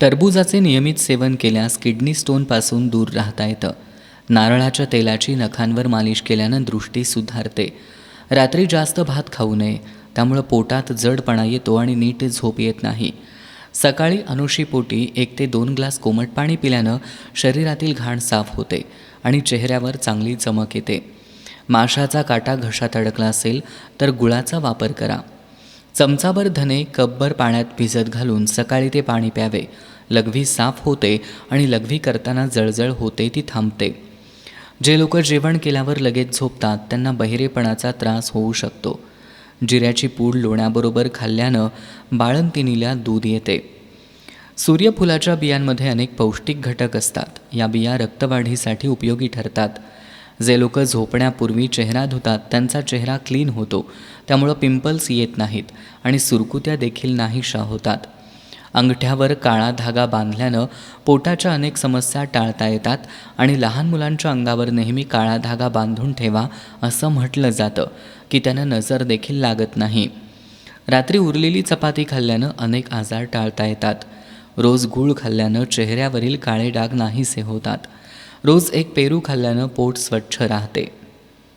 टरबूजाचे नियमित सेवन केल्यास किडनी स्टोनपासून दूर राहता येतं. नारळाच्या तेलाची नखांवर मालिश केल्यानं दृष्टी सुधारते. रात्री जास्त भात खाऊ नये त्यामुळं पोटात जडपणा येतो आणि नीट झोप येत नाही. सकाळी अनुशीपोटी एक ते दोन ग्लास कोमट पाणी पिल्यानं शरीरातील घाण साफ होते आणि चेहऱ्यावर चांगली चमक येते. माशाचा काटा घशात अडकला असेल तर गुळाचा वापर करा. चमचाभर धने कपभर पाण्यात भिजत घालून सकाळी ते पाणी प्यावे. लघवी साफ होते आणि लघवी करताना जळजळ होते ती थांबते. जे लोक जेवण केल्यावर लगेच झोपतात त्यांना बहिरेपणाचा त्रास होऊ शकतो. जिऱ्याची पूड लोण्याबरोबर खाल्ल्यानं बाळंतिनीला दूध येते. सूर्यफुलाच्या बियांमध्ये अनेक पौष्टिक घटक असतात. या बिया रक्तवाढीसाठी उपयोगी ठरतात. जे लोक झोपण्यापूर्वी चेहरा धुतात त्यांचा चेहरा क्लीन होतो. त्यामुळं पिंपल्स येत नाहीत आणि सुरकुत्या देखील नाहीशा होतात. अंगठ्यावर काळा धागा बांधल्यानं पोटाच्या अनेक समस्या टाळता येतात आणि लहान मुलांच्या अंगावर नेहमी काळा धागा बांधून ठेवा असं म्हटलं जातं की त्यानं नजर देखील लागत नाही. रात्री उरलेली चपाती खाल्ल्यानं अनेक आजार टाळता येतात. रोज गूळ खाल्ल्यानं चेहऱ्यावरील काळे डाग नाहीसे होतात. रोज एक पेरू खाल्ल्यानं पोट स्वच्छ राहते.